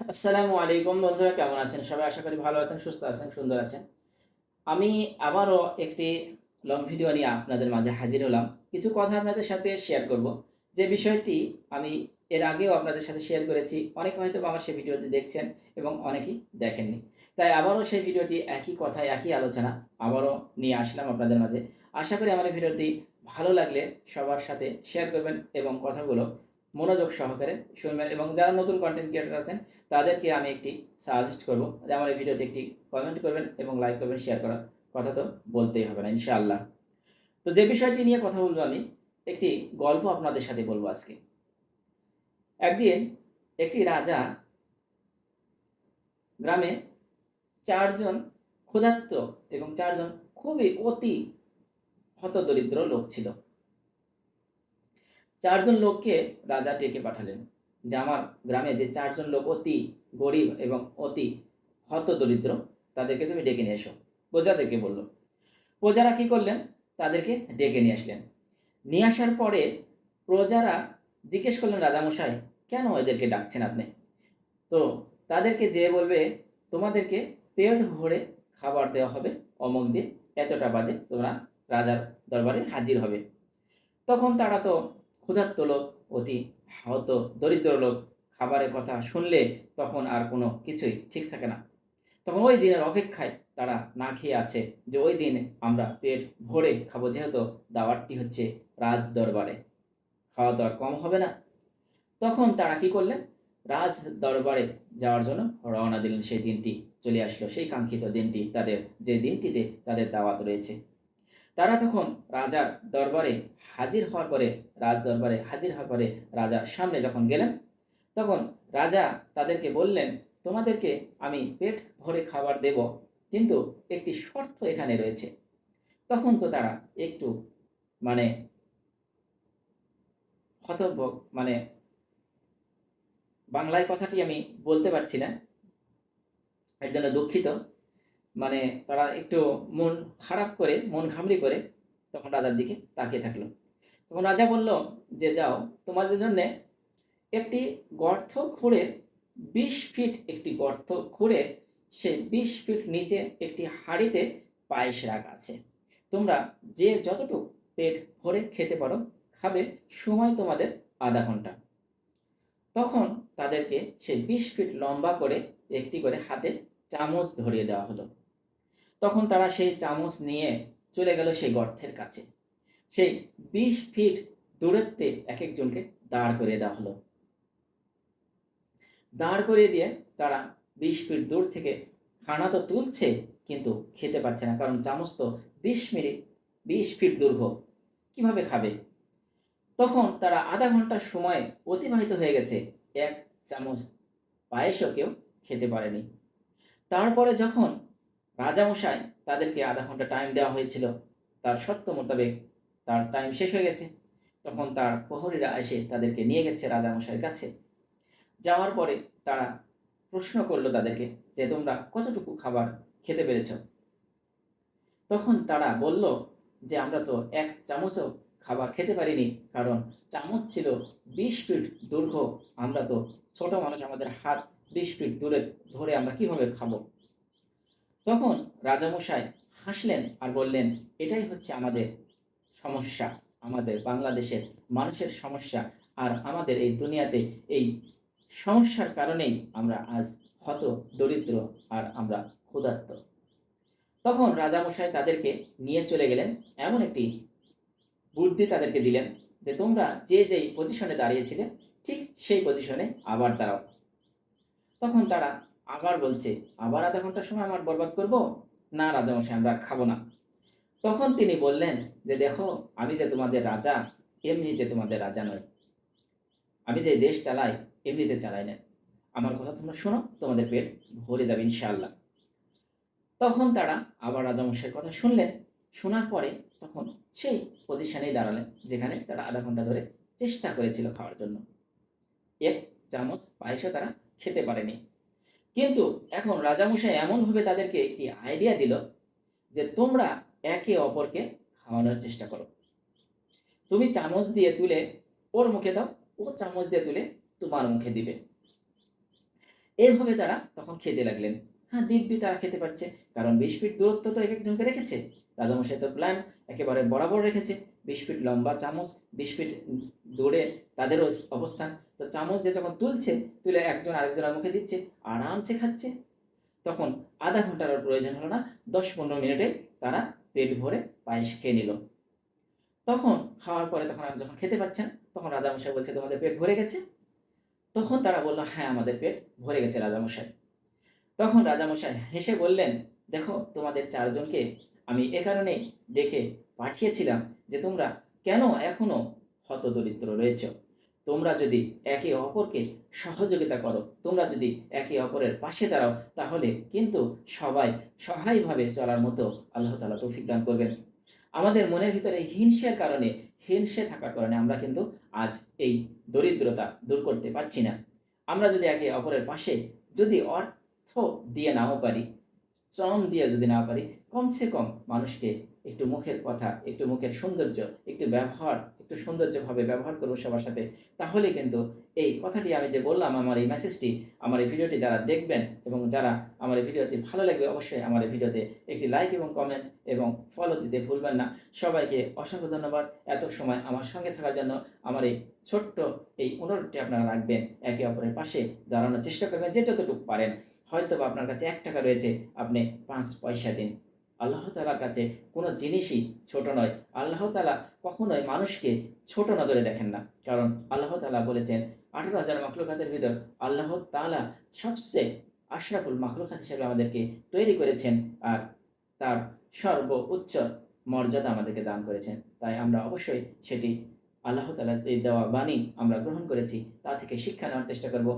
আসসালামু আলাইকুম বন্ধুরা, কেমন আছেন? সবাই আশা করি ভালো আছেন, সুস্থ আছেন, সুন্দর আছেন। আমি আবারও একটি লং ভিডিও নিয়ে আপনাদের মাঝে হাজির হলাম। কিছু কথা আপনাদের সাথে শেয়ার করব। যে বিষয়টি আমি এর আগেও আপনাদের সাথে শেয়ার করেছি। অনেকে হয়তো আমার সেই ভিডিওটি দেখছেন এবং অনেকেই দেখেননি। তাই আবারও সেই ভিডিওটি একই কথায় একই আলোচনা আবারও নিয়ে আসলাম আপনাদের মাঝে। আশা করি আমার ভিডিওটি ভালো লাগলে সবার সাথে শেয়ার করবেন এবং কথাগুলো মনোযোগ সহকারে শুনবেন এবং যারা নতুন কন্টেন্ট ক্রিয়েটার আছেন, তাদেরকে আমি একটি সাজেস্ট করব যে আমার এই ভিডিওতে একটি কমেন্ট করবেন এবং লাইক করবেন শেয়ার করার কথা তো বলতেই হবে না, ইনশাআল্লাহ। তো যে বিষয়টি নিয়ে কথা বলব আমি, একটি গল্প আপনাদের সাথে বলব আজকে। একদিন একটি রাজা গ্রামে চারজন ক্ষুধার্ত এবং চারজন খুবই অতি হতদরিদ্র লোক ছিল। চারজন লোককে রাজা ডেকে পাঠালেন। যে আমার গ্রামে যে চারজন লোক অতি গরিব এবং অতি হতদরিদ্র, তাদেরকে তুমি ডেকে নিয়ে এসো। প্রজাদেরকে বলল। প্রজারা কি করলেন? তাদেরকে ডেকে নিয়ে আসলেন। নিয়ে আসার পরে প্রজারা জিজ্ঞেস করলেন, রাজামশাই, কেন এদেরকে ডাকছেন আপনি? তো তাদেরকে যে বলবে, তোমাদেরকে পেট ভরে খাবার দেওয়া হবে, অমুক দিয়ে এতটা বাজে তোমরা রাজার দরবারে হাজির হবে। তখন তারা তো ক্ষুধার্ত লোক অতি হত দরিদ্র লোক খাবারের কথা শুনলে তখন আর কোনো কিছুই ঠিক থাকে না। তখন ওই দিনের অপেক্ষায় তারা না খেয়ে আছে যে ওই দিন আমরা পেট ভরে খাব, যেহেতু দাওয়াতটি হচ্ছে রাজ দরবারে খাওয়া দাওয়া কম হবে না। তখন তারা কি করলেন? রাজ দরবারে যাওয়ার জন্য রওনা দিলেন সেই দিনটি। চলে আসলো সেই কাঙ্ক্ষিত দিনটি, তাদের যে দিনটিতে তাদের দাওয়াত রয়েছে। তারা তখন রাজার দরবারে হাজির হওয়ার পরে রাজ দরবারে হাজির হওয়ার পরে রাজার সামনে যখন গেলেন, তখন রাজা তাদেরকে বললেন, তোমাদেরকে আমি পেট ভরে খাবার দেব, কিন্তু একটি শর্ত এখানে রয়েছে। তখন তো তারা একটু মানে হতভ মানে বাংলায় কথাটি আমি বলতে পারছি না, এর জন্য দুঃখিত। মানে তারা একটু মন খারাপ করে, মন ঘামড়ি করে তখন রাজার দিকে তাকিয়ে থাকল। তখন রাজা বলল, যে যাও, তোমাদের জন্যে একটি গর্ত খুঁড়ে, বিশ ফিট একটি গর্ত খুঁড়ে, সে বিশ ফিট নিচে একটি হাঁড়িতে পায়েস রাখা আছে। তোমরা যে যতটুকু পেট ভরে খেতে পারো, খাবে, সময় তোমাদের আধা ঘণ্টা। তখন তাদেরকে সেই বিশ ফিট লম্বা করে, একটি করে হাতে চামচ ধরিয়ে দেওয়া হলো। তখন তারা সেই চামচ নিয়ে চলে গেল সেই গর্তের কাছে। সেই বিশ ফিট দূরত্বে এক একজনকে দাঁড় করিয়ে দেওয়া হলো। দাঁড় করিয়ে দিয়ে তারা বিশ ফিট দূর থেকে খানা তো তুলছে, কিন্তু খেতে পারছে না, কারণ চামচ তো বিশ মিনিট, বিশ ফিট দীর্ঘ কীভাবে খাবে? তখন তারা আধা ঘণ্টার সময় অতিবাহিত হয়ে গেছে, এক চামচ পায়েসও কেউ খেতে পারেনি। তারপরে যখন রাজামশাই তাদেরকে আধা ঘণ্টা টাইম দেওয়া হয়েছিল। তার সত্য মোতাবেক তার টাইম শেষ হয়ে গেছে। তখন তার প্রহরীরা এসে তাদেরকে নিয়ে গেছে রাজামশাইয়ের কাছে। যাওয়ার পরে তারা প্রশ্ন করল তাদেরকে যে, তোমরা কতটুকু খাবার খেতে পেরেছ? তখন তারা বলল যে, আমরা তো এক চামচও খাবার খেতে পারিনি, কারণ চামচ ছিল বিশ ফিট দীর্ঘ আমরা তো ছোট মানুষ, আমাদের হাত বিশ ফিট দূরে ধরে আমরা কীভাবে খাব? তখন রাজামশাই হাসলেন আর বললেন, এটাই হচ্ছে আমাদের সমস্যা, আমাদের বাংলাদেশের মানুষের সমস্যা আর আমাদের এই দুনিয়াতে এই সমস্যার কারণেই আমরা আজ হত দরিদ্র আর আমরা ক্ষুধার্ত। তখন রাজামশাই তাদেরকে নিয়ে চলে গেলেন, এমন একটি বুদ্ধি তাদেরকে দিলেন যে, তোমরা যে যেই পজিশনে দাঁড়িয়েছিলে, ঠিক সেই পজিশনে আবার দাঁড়াও। তখন তারা আবার বলছে, আবার আধা ঘণ্টার সময় আমার বরবাদ করব? না, রাজামশাই, আমরা খাব না। তখন তিনি বললেন যে, দেখো, আমি যে তোমাদের রাজা, এমনিতে তোমাদের রাজা নয় আমি যে দেশ চালাই, এমনিতে চালাই না। আমার কথা তোমরা শোনো, তোমাদের পেট ভরে যাবে ইনশাআল্লাহ। তখন তারা আবার রাজামশাইয়ের কথা শুনলেন। শোনার পরে তখন সেই পজিশনেই দাঁড়ালেন, যেখানে তারা আধা ঘণ্টা ধরে চেষ্টা করেছিল খাওয়ার জন্য। এক চামচ পায়েসও তারা খেতে পারেনি। কিন্তু এখন রাজামশাই এমনভাবে তাদেরকে একটি আইডিয়া দিল যে তোমরা একে অপরকে খাওয়ানোর চেষ্টা করো। তুমি চামচ দিয়ে তুলে ওর মুখে দাও, ও চামচ দিয়ে তুলে তোমার মুখে দিবে। এভাবে তারা তখন খেতে লাগলেন। হ্যাঁ দিব্যি তারা খেতে পারছে, কারণ বিশ ফিট দূরত্ব তো এক একজনকে রেখেছে। রাজামশাই তো প্ল্যান একেবারে বরাবর রেখেছে। বিশ ফিট লম্বা চামচ, বিশ ফিট দূরে তাদেরও অবস্থান। তো চামচ দিয়ে যখন তুলছে, তুলে একজন আরেকজনের মুখে দিচ্ছে, আরামসে খাচ্ছে। তখন আধা ঘণ্টার প্রয়োজন হলো না, দশ পনেরো মিনিটে তারা পেট ভরে পায়েস খেয়ে নিল। তখন খাওয়ার পরে তখন আর যখন খেতে পারছেন তখন রাজামশাই বলছে, তোমাদের পেট ভরে গেছে? তখন তারা বলল হ্যাঁ আমাদের পেট ভরে গেছে রাজামশাই। তখন রাজামশাই হেসে বললেন, দেখো, তোমাদের চারজনকে আমি এ কারণে ডেকে পাঠিয়েছিলাম যে তোমরা কেন এখনও হতদরিদ্র রয়েছ। তোমরা যদি একে অপরকে সহযোগিতা করো, তোমরা যদি একে অপরের পাশে দাঁড়াও, তাহলে কিন্তু সবাই সহায়ভাবে চলার মতো আল্লাহ তালা তৌফিক দান করবেন। আমাদের মনের ভিতরে হিংসের কারণে, হিংসে থাকার কারণে আমরা কিন্তু আজ এই দরিদ্রতা দূর করতে পারছি না। আমরা যদি একে অপরের পাশে যদি অর্থ দিয়ে নাও পারি, শ্রম দিয়ে যদি না পারি, কমসে কম মানুষকে একটু মুখের কথা, একটু মুখের সৌন্দর্য, একটু ব্যবহার, একটু সৌন্দর্যভাবে ব্যবহার করব সবার সাথে তাহলে কিন্তু এই কথাটি আমি যে বললাম, আমার এই মেসেজটি আমার এই ভিডিওটি যারা দেখবেন এবং যারা আমার এই ভিডিওটি ভালো লাগবে, অবশ্যই আমার এই ভিডিওতে একটি লাইক এবং কমেন্ট এবং ফলো দিতে ভুলবেন না। সবাইকে অসংখ্য ধন্যবাদ এত সময় আমার সঙ্গে থাকার জন্য। আমার এই ছোট্ট এই অনুরোধটি আপনারা রাখবেন, একে অপরের পাশে দাঁড়ানোর চেষ্টা করবেন যে যতটুকু পারেন। হয়তো আপনার কাছে এক টাকা রয়েছে, আপনি পাঁচ পয়সা দিন। আল্লাহ তালার কাছে কোনো জিনিসই ছোট নয়। আল্লাহ তালা কখনোই মানুষকে ছোট নজরে দেখেন না। কারণ আল্লাহ তালা বলেছেন, আঠারো হাজার মাখলুকাতের ভিতর আল্লাহ তালা সবচেয়ে আশরাফুল মাখলুকাত হিসেবে আমাদেরকে তৈরি করেছেন আর তার সর্ব উচ্চ মর্যাদা আমাদেরকে দান করেছেন। তাই আমরা অবশ্যই সেটি আল্লাহ তালার যে দেওয়া বাণী আমরা গ্রহণ করেছি, তা থেকে শিক্ষা নেওয়ার চেষ্টা করব।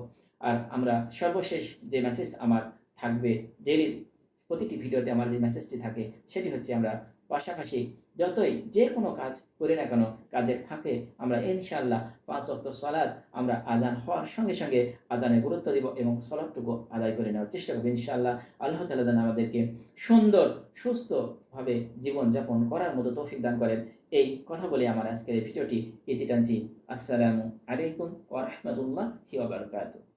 আর আমরা সর্বশেষ যে মেসেজ আমার থাকবে ডেলি প্রতিটি ভিডিওতে আমার যে মেসেজটি থাকে, সেটি হচ্ছে আমরা পাশাপাশি যতই যে কোনো কাজ করি না কেন, কাজের ফাঁকে আমরা ইনশাল্লাহ পাঁচ অক্ট সলাদ আমরা আজান হওয়ার সঙ্গে সঙ্গে আজানের গুরুত্ব দিব এবং সলাদটুকু আদায় করে নেওয়ার চেষ্টা করব ইনশাল্লাহ আল্লাহ তালা যেন আমাদেরকে সুন্দর, সুস্থভাবে জীবনযাপন করার মতো তৌফিক দান করেন। এই কথা বলে আমার আজকের এই ভিডিওটি ইতি টানছি। আসসালামু আলাইকুম ওয়া রাহমাতুল্লাহি ওয়া বারাকাতুহু।